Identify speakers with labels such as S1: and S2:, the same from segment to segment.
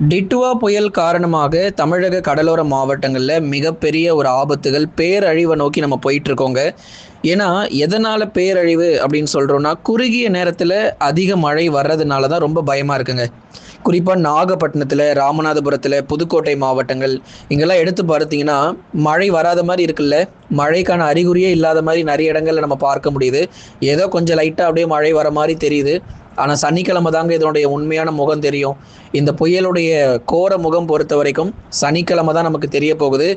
S1: டிட்டுவா புயல் காரணமாக தமிழக கடலோர மாவட்டங்களில் மிகப்பெரிய ஒரு ஆபத்துகள் பேரழிவை நோக்கி நம்ம போயிட்டு இருக்கோங்க ஏன்னா எதனால் பேரழிவு அப்படின்னு சொல்கிறோன்னா குறுகிய நேரத்தில் அதிக மழை வர்றதுனால தான் ரொம்ப பயமாக இருக்குங்க. குறிப்பாக நாகப்பட்டினத்தில் ராமநாதபுரத்தில் புதுக்கோட்டை மாவட்டங்கள் இங்கெல்லாம் எடுத்து பார்த்தீங்கன்னா மழை வராத மாதிரி இருக்குல்ல. மழைக்கான அறிகுறியே இல்லாத மாதிரி நிறைய இடங்கள்ல நம்ம பார்க்க முடியுது. ஏதோ கொஞ்சம் லைட்டாக அப்படியே மழை வர மாதிரி தெரியுது. ஆனால் சனிக்கிழமை தாங்க இதனுடைய உண்மையான முகம் தெரியும். இந்த புயலுடைய கோர முகம் பொறுத்த வரைக்கும் சனிக்கிழமை தான் நமக்கு தெரிய போகுது.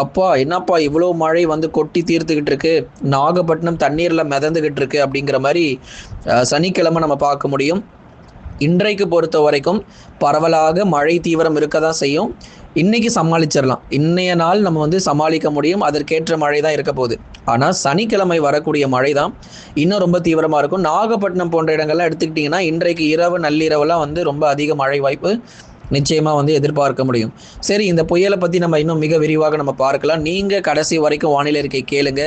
S1: எப்பா என்னப்பா இவ்வளோ மழை வந்து கொட்டி தீர்த்துக்கிட்டு இருக்கு? நாகப்பட்டினம் தண்ணீரில் மிதந்துக்கிட்டு இருக்கு அப்படிங்கிற மாதிரி சனிக்கிழமை நம்ம பார்க்க முடியும். இன்றைக்கு பொறுத்த வரைக்கும் பரவலாக மழை தீவிரம் இருக்க தான் செய்யும். இன்னைக்கு சமாளிச்சிடலாம் இன்னைய நாள் நம்ம வந்து சமாளிக்க முடியும். அதற்கேற்ற மழை தான் இருக்க போகுது. ஆனால் சனிக்கிழமை வரக்கூடிய மழை தான் இன்னும் ரொம்ப தீவிரமாக இருக்கும். நாகப்பட்டினம் போன்ற இடங்கள்லாம் எடுத்துக்கிட்டிங்கன்னா இன்றைக்கு இரவு நள்ளிரவுலாம் வந்து ரொம்ப அதிக மழை வாய்ப்பு நிச்சயமாக வந்து எதிர்பார்க்க முடியும். சரி இந்த புயலை பற்றி நம்ம இன்னும் மிக விரிவாக நம்ம பார்க்கலாம். நீங்கள் கடைசி வரைக்கும் வானிலை இருக்கை கேளுங்க.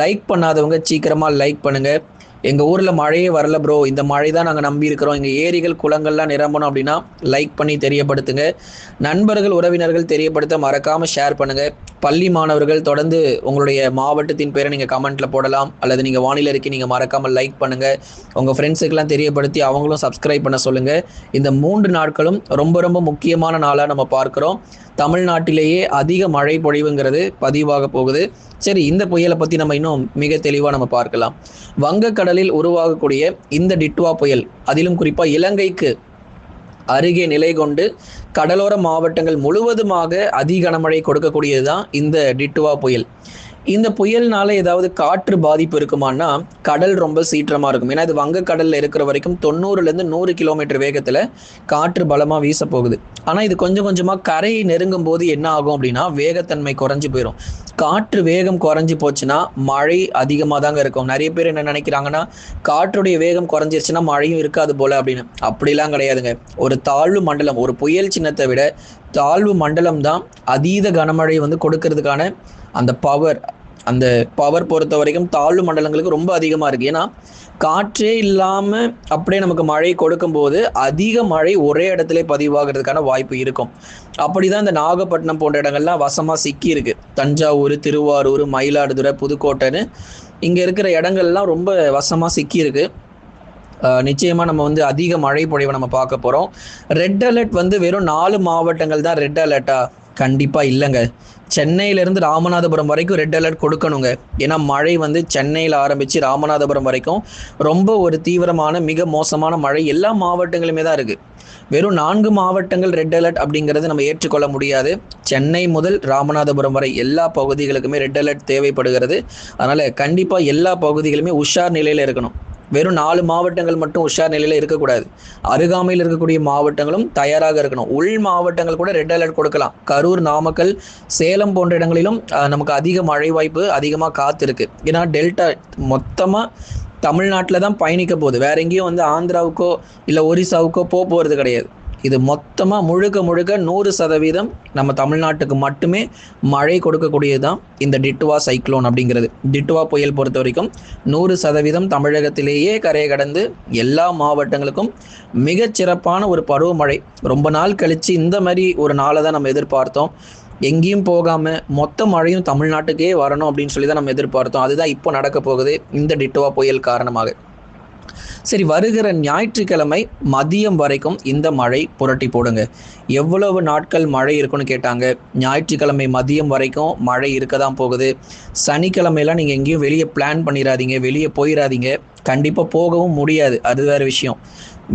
S1: லைக் பண்ணாதவங்க சீக்கிரமாக லைக் பண்ணுங்கள் எங்கள் ஊரில் மழையே வரல ப்ரோ இந்த மழை தான் நாங்கள் நம்பி இருக்கிறோம். எங்கள் ஏரிகள் குளங்கள்லாம் நிரம்பணும் அப்படின்னா லைக் பண்ணி தெரியப்படுத்துங்க. நண்பர்கள் உறவினர்கள் தெரியப்படுத்த மறக்காமல் ஷேர் பண்ணுங்கள் பள்ளி மாணவர்கள் தொடர்ந்து உங்களுடைய மாவட்டத்தின் பேரை நீங்கள் கமெண்ட்டில் போடலாம். அல்லது நீங்கள் வானிலை இருக்கி நீங்கள் மறக்காமல் லைக் பண்ணுங்கள் உங்கள் ஃப்ரெண்ட்ஸுக்கெல்லாம் தெரியப்படுத்தி அவங்களும் சப்ஸ்கிரைப் பண்ண சொல்லுங்கள் இந்த மூன்று நாட்களும் ரொம்ப ரொம்ப முக்கியமான நாளாக நம்ம பார்க்குறோம். தமிழ்நாட்டிலேயே அதிக மழை பொழிவுங்கிறது பதிவாக போகுது. சரி இந்த புயலை பற்றி நம்ம இன்னும் மிக தெளிவாக நம்ம பார்க்கலாம். கடலில் உருவாகக்கூடிய இந்த டிட்வா புயல் அதிலும் குறிப்பாக இலங்கைக்கு அருகே நிலை கொண்டு கடலோர மாவட்டங்கள் முழுவதுமாக அதிக கனமழை கொடுக்கக்கூடியது தான் இந்த டிட்டுவா புயல். இந்த புயல்னால ஏதாவது காற்று பாதிப்பு இருக்குமான்னா கடல் ரொம்ப சீற்றமாக இருக்கும். ஏன்னா இது வங்கக்கடலில் இருக்கிற வரைக்கும் தொண்ணூறுலேருந்து நூறு கிலோமீட்டர் வேகத்தில் காற்று பலமாக வீச போகுது. ஆனால் இது கொஞ்சம் கொஞ்சமாக கரை நெருங்கும் போது என்ன ஆகும் அப்படின்னா வேகத்தன்மை குறைஞ்சு போயிடும் காற்று வேகம் குறைஞ்சி போச்சுன்னா மழை அதிகமாக தாங்க இருக்கும். நிறைய பேர் என்ன நினைக்கிறாங்கன்னா காற்றுடைய வேகம் குறைஞ்சிருச்சுன்னா மழையும் இருக்காது போல அப்படின்னு. அப்படிலாம் கிடையாதுங்க. ஒரு தாழ்வு மண்டலம் ஒரு புயல் சின்னத்தை விட தாழ்வு மண்டலம் தான் அதீத கனமழை வந்து கொடுக்கறதுக்கான அந்த பவர் அந்த பவர் பொறுத்த வரைக்கும் தாழ்வு மண்டலங்களுக்கு ரொம்ப அதிகமாக இருக்குது ஏன்னா காற்றே இல்லாமல் அப்படியே நமக்கு மழை கொடுக்கும்போது அதிக மழை ஒரே இடத்துல பதிவாகிறதுக்கான வாய்ப்பு இருக்கும். அப்படிதான் இந்த நாகப்பட்டினம் போன்ற இடங்கள்லாம் வசமாக சிக்கி இருக்கு தஞ்சாவூர் திருவாரூர் மயிலாடுதுறை புதுக்கோட்டைன்னு இங்கே இருக்கிற இடங்கள்லாம் ரொம்ப வசமாக சிக்கி இருக்கு நிச்சயமா நம்ம வந்து அதிக மழை பொழிவை நம்ம பார்க்க போறோம். ரெட் அலர்ட் வந்து வெறும் நாலு மாவட்டங்கள் தான் ரெட் அலர்ட்டா கண்டிப்பா இல்லைங்க. சென்னையிலேருந்து ராமநாதபுரம் வரைக்கும் ரெட் அலர்ட் கொடுக்கணுங்க. ஏன்னா மழை வந்து சென்னையில் ஆரம்பித்து ராமநாதபுரம் வரைக்கும் ரொம்ப ஒரு தீவிரமான மிக மோசமான மழை எல்லா மாவட்டங்களுமே தான் இருக்குது வெறும் நான்கு மாவட்டங்கள் ரெட் அலர்ட் அப்படிங்கிறது நம்ம ஏற்றுக்கொள்ள முடியாது. சென்னை முதல் ராமநாதபுரம் வரை எல்லா பகுதிகளுக்குமே ரெட் அலர்ட் தேவைப்படுகிறது. அதனால் கண்டிப்பாக எல்லா பகுதிகளுமே உஷார் நிலையில் இருக்கணும். வெறும் நாலு மாவட்டங்கள் மட்டும் உஷார் நிலையில் இருக்கக்கூடாது. அருகாமையில் இருக்கக்கூடிய மாவட்டங்களும் தயாராக இருக்கணும். உள் மாவட்டங்கள் கூட ரெட் அலர்ட் கொடுக்கலாம். கரூர் நாமக்கல் சேலம் போன்ற இடங்களிலும் நமக்கு அதிக மழை வாய்ப்பு அதிகமாக காத்திருக்கு ஏன்னா டெல்டா மொத்தமாக தமிழ்நாட்டில் தான் பயணிக்க போகுது. வேற எங்கேயும் வந்து ஆந்திராவுக்கோ இல்லை ஒரிசாவுக்கோ போக போகிறது கிடையாது. இது மொத்தமாக முழுக்க முழுக்க நூறு சதவீதம் நம்ம தமிழ்நாட்டுக்கு மட்டுமே மழை கொடுக்கக்கூடியது தான் இந்த டிட்டுவா சைக்ளோன் அப்படிங்கிறது. டிட்டுவா புயல் பொறுத்த வரைக்கும் நூறு சதவீதம் தமிழகத்திலேயே கரையை கடந்து எல்லா மாவட்டங்களுக்கும் மிகச்சிறப்பான ஒரு பருவமழை. ரொம்ப நாள் கழித்து இந்த மாதிரி ஒரு நாளை தான் நம்ம எதிர்பார்த்தோம். எங்கேயும் போகாமல் மொத்த மழையும் தமிழ்நாட்டுக்கே வரணும் அப்படின்னு சொல்லி தான் நம்ம எதிர்பார்த்தோம். அதுதான் இப்போ நடக்க போகுது இந்த டிட்டுவா புயல் காரணமாக. சரி வருகிற ஞாயிற்றுக்கிழமை மதியம் வரைக்கும் இந்த மழை புரட்டி போடுங்க. எவ்வளவு நாட்கள் மழை இருக்குன்னு கேட்டாங்க. ஞாயிற்றுக்கிழமை மதியம் வரைக்கும் மழை இருக்க தான் போகுது. சனிக்கிழமையெல்லாம் நீங்கள் எங்கேயும் வெளியே பிளான் பண்ணிடாதீங்க வெளியே போயிடாதீங்க கண்டிப்பாக போகவும் முடியாது. அது வேறு விஷயம்.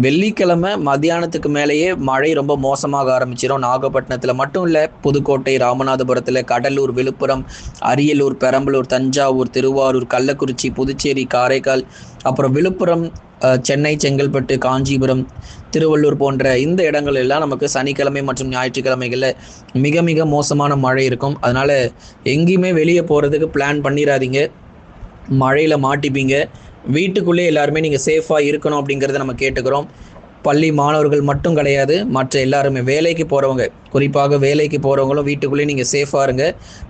S1: வெள்ளிக்கிழமை மதியானத்துக்கு மேலேயே மழை ரொம்ப மோசமாக ஆரம்பிச்சிடும் நாகப்பட்டினத்தில் மட்டும் இல்லை புதுக்கோட்டை ராமநாதபுரத்தில் கடலூர் விழுப்புரம் அரியலூர் பெரம்பலூர் தஞ்சாவூர் திருவாரூர் கள்ளக்குறிச்சி புதுச்சேரி காரைக்கால் அப்புறம் விழுப்புரம் சென்னை செங்கல்பட்டு காஞ்சிபுரம் திருவள்ளூர் போன்ற இந்த இடங்கள் எல்லாம் நமக்கு சனிக்கிழமை மற்றும் ஞாயிற்றுக்கிழமைகளில் மிக மிக மோசமான மழை இருக்கும். அதனால எங்கேயுமே வெளியே போகிறதுக்கு பிளான் பண்ணிடாதீங்க மழையில் மாட்டிப்பீங்க. வீட்டுக்குள்ளே எல்லாருமே நீங்கள் சேஃபாக இருக்கணும் அப்படிங்கிறத நம்ம கேட்டுக்கிறோம். பள்ளி மாணவர்கள் மட்டும் கிடையாது. மற்ற எல்லாருமே வேலைக்கு போகிறவங்க குறிப்பாக வேலைக்கு போகிறவங்களும் வீட்டுக்குள்ளேயே நீங்கள் சேஃபாக இருங்க.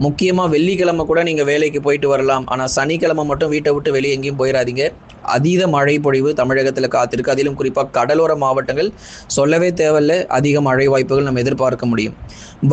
S1: முக்கியமாக வெள்ளிக்கிழமை கூட நீங்கள் வேலைக்கு போயிட்டு வரலாம். ஆனால் சனிக்கிழமை மட்டும் வீட்டை விட்டு வெளியே எங்கேயும் போயிடாதீங்க அதீத மழை பொழிவு தமிழகத்தில் காத்திருக்கு. அதிலும் குறிப்பாக கடலோர மாவட்டங்கள் சொல்லவே தேவையில்ல. அதிக மழை வாய்ப்புகள் நம்ம எதிர்பார்க்க முடியும்.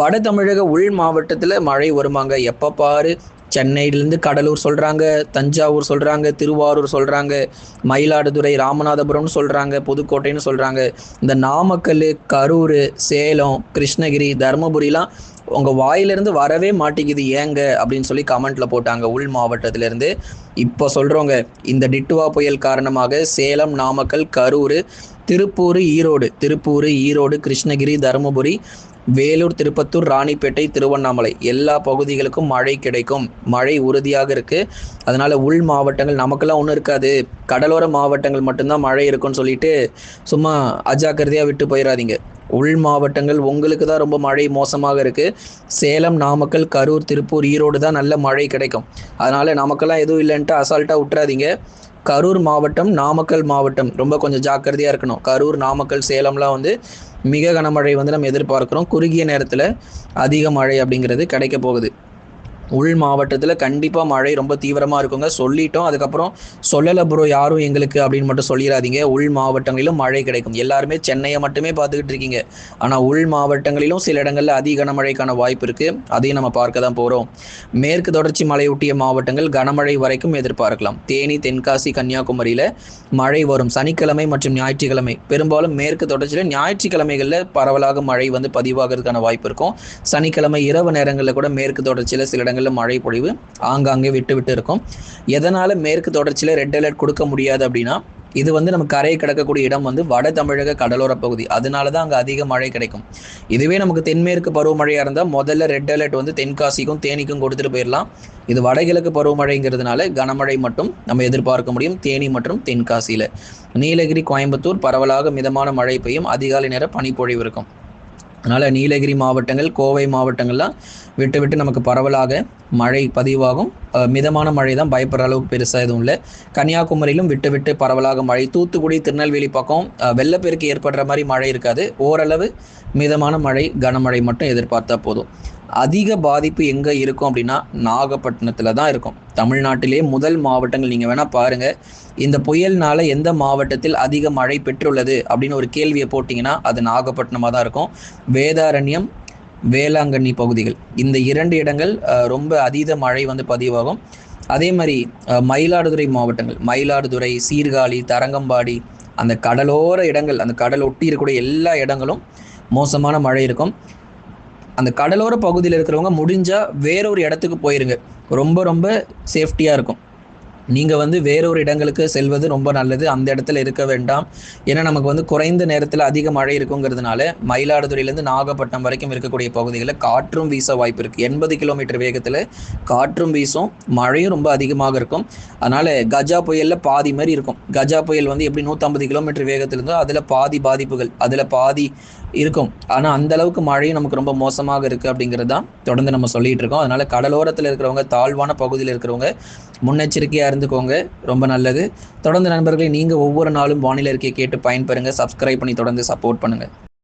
S1: வட தமிழக உள் மாவட்டத்தில் மழை வருமாங்க. எப்போ பாரு? சென்னையிலேருந்து கடலூர் சொல்கிறாங்க தஞ்சாவூர் சொல்கிறாங்க திருவாரூர் சொல்கிறாங்க மயிலாடுதுறை ராமநாதபுரம்னு சொல்கிறாங்க புதுக்கோட்டைன்னு சொல்கிறாங்க இந்த நாமக்கல் கரூர் சேலம் கிருஷ்ணகிரி தருமபுரிலாம் உங்கள் வாயிலிருந்து வரவே மாட்டேங்குது. ஏங்க? அப்படின்னு சொல்லி கமெண்ட்டில் போட்டாங்க உள் மாவட்டத்திலேருந்து. இப்போ சொல்கிறோங்க இந்த டிட்டுவா புயல் காரணமாக சேலம் நாமக்கல் கரூர் திருப்பூர் ஈரோடு திருப்பூர் ஈரோடு கிருஷ்ணகிரி தருமபுரி வேலூர் திருப்பத்தூர் ராணிப்பேட்டை திருவண்ணாமலை. எல்லா பகுதிகளுக்கும் மழை கிடைக்கும். மழை உறுதியாக இருக்கு. அதனால உள் மாவட்டங்கள் நமக்கெல்லாம் ஒன்றும் இருக்காது. கடலோர மாவட்டங்கள் மட்டும்தான் மழை இருக்கும்னு சொல்லிட்டு சும்மா அஜாக்கிரதையாக விட்டு போயிடாதீங்க உள் மாவட்டங்கள் உங்களுக்கு தான் ரொம்ப மழை மோசமாக இருக்கு. சேலம் நாமக்கல் கரூர் திருப்பூர் ஈரோடு தான் நல்ல மழை கிடைக்கும். அதனால நமக்கெல்லாம் எதுவும் இல்லைன்ட்டு அசால்ட்டாக விட்டுறாதீங்க கரூர் மாவட்டம் நாமக்கல் மாவட்டம். ரொம்ப கொஞ்சம் ஜாக்கிரதையாக இருக்கணும். கரூர் நாமக்கல் சேலம்லாம் வந்து மிக கனமழை வந்து நம்ம எதிர்பார்க்குறோம். குறுகிய நேரத்தில் அதிக மழை அப்படிங்கிறது கிடைக்க போகுது. உள் மாவட்டத்தில் கண்டிப்பாக மழை ரொம்ப தீவிரமாக இருக்குங்க. சொல்லிட்டோம். அதுக்கப்புறம் சொல்லலை ப்ரோ யாரும் எங்களுக்கு அப்படின்னு மட்டும் சொல்லிடாதீங்க உள் மாவட்டங்களிலும் மழை கிடைக்கும். எல்லாருமே சென்னையை மட்டுமே பார்த்துக்கிட்டு இருக்கீங்க. ஆனால் உள் மாவட்டங்களிலும் சில இடங்களில் அதிக கனமழைக்கான வாய்ப்பு இருக்குது அதையும் நம்ம பார்க்க தான் போகிறோம் மேற்கு தொடர்ச்சி மலையொட்டிய மாவட்டங்கள் கனமழை வரைக்கும் எதிர்பார்க்கலாம். தேனி தென்காசி கன்னியாகுமரியில் மழை வரும். சனிக்கிழமை மற்றும் ஞாயிற்றுக்கிழமை. பெரும்பாலும் மேற்கு தொடர்ச்சியில் ஞாயிற்றுக்கிழமைகளில் பரவலாக மழை வந்து பதிவாகிறதுக்கான வாய்ப்பு இருக்கும். சனிக்கிழமை இரவு நேரங்களில் கூட மேற்கு தொடர்ச்சியில் சில இடங்கள் இடங்களில் மழை பொழிவு ஆங்காங்கே விட்டு விட்டு இருக்கும். எதனால மேற்கு தொடர்ச்சியில் ரெட் அலர்ட் கொடுக்க முடியாது அப்படின்னா இது வந்து நம்ம கரையை கிடக்கக்கூடிய இடம் வந்து வட தமிழக கடலோர பகுதி. அதனால தான் அங்கே அதிக மழை கிடைக்கும். இதுவே நமக்கு தென்மேற்கு பருவமழையாக இருந்தால் முதல்ல ரெட் அலர்ட் வந்து தென்காசிக்கும் தேனிக்கும் கொடுத்துட்டு போயிடலாம் இது வடகிழக்கு பருவமழைங்கிறதுனால கனமழை மட்டும் நம்ம எதிர்பார்க்க முடியும். தேனி மற்றும் தென்காசியில். நீலகிரி கோயம்புத்தூர் பரவலாக மிதமான மழை பெய்யும். அதிகாலை நேர பனிப்பொழிவு இருக்கும். அதனால் நீலகிரி மாவட்டங்கள் கோவை மாவட்டங்கள்லாம் விட்டு விட்டு நமக்கு பரவலாக மழை பதிவாகும். மிதமான மழை தான் பயப்படுற அளவுக்கு பெருசாக எதுவும் இல்லை. கன்னியாகுமரியிலும் விட்டு விட்டு பரவலாக மழை. தூத்துக்குடி திருநெல்வேலி பக்கம் வெள்ளப்பெருக்கு ஏற்படுற மாதிரி மழை இருக்காது. ஓரளவு மிதமான மழை கனமழை மட்டும் எதிர்பார்த்தா போதும். அதிக பாதிப்பு எங்கே இருக்கும் அப்படின்னா நாகப்பட்டினத்தில் தான் இருக்கும். தமிழ்நாட்டிலே முதல் மாவட்டங்கள் நீங்கள் வேணால் பாருங்கள் இந்த புயல்னால எந்த மாவட்டத்தில் அதிக மழை பெற்றுள்ளது அப்படின்னு ஒரு கேள்வியை போட்டிங்கன்னா அது நாகப்பட்டினமாக தான் இருக்கும். வேதாரண்யம் வேளாங்கண்ணி பகுதிகள். இந்த இரண்டு இடங்கள் ரொம்ப அதீத மழை வந்து பதிவாகும். அதே மாதிரி மயிலாடுதுறை மாவட்டங்கள். மயிலாடுதுறை சீர்காழி தரங்கம்பாடி அந்த கடலோர இடங்கள் அந்த கடல் ஒட்டி இருக்கக்கூடிய எல்லா இடங்களும் மோசமான மழை இருக்கும். அந்த கடலோர பகுதியில் இருக்கிறவங்க முடிஞ்சால் வேறொரு இடத்துக்கு போயிருங்க. ரொம்ப ரொம்ப சேஃப்டியாக இருக்கும். நீங்கள் வந்து வேறொரு இடங்களுக்கு செல்வது ரொம்ப நல்லது. அந்த இடத்துல இருக்க வேண்டாம். ஏன்னா நமக்கு வந்து குறைந்த நேரத்தில் அதிக மழை இருக்குங்கிறதுனால மயிலாடுதுறையிலேருந்து நாகப்பட்டினம் வரைக்கும் இருக்கக்கூடிய பகுதிகளில் காற்றும் வீச வாய்ப்பு இருக்குது எண்பது கிலோமீட்டர் வேகத்தில் காற்றும் வீசும் மழையும் ரொம்ப அதிகமாக இருக்கும். அதனால் கஜா புயலில் பாதி மாதிரி இருக்கும். கஜா புயல் வந்து எப்படி நூற்றம்பது கிலோமீட்டர் வேகத்தில் இருந்தோ அதில் பாதி பாதிப்புகள் அதில் பாதி இருக்கும். ஆனால் அந்த அளவுக்கு மழையும் நமக்கு ரொம்ப மோசமாக இருக்குது அப்படிங்கிறது தான் தொடர்ந்து நம்ம சொல்லிட்டு இருக்கோம். அதனால் கடலோரத்தில் இருக்கிறவங்க தாழ்வான பகுதியில் இருக்கிறவங்க முன்னெச்சரிக்கையாக இருந்துக்கோங்க. ரொம்ப நல்லது. தொடர்ந்து நண்பர்களை நீங்கள் ஒவ்வொரு நாளும் வானிலை இருக்கையை கேட்டு பயன்பெறுங்க. சப்ஸ்கிரைப் பண்ணி தொடர்ந்து சப்போர்ட் பண்ணுங்கள்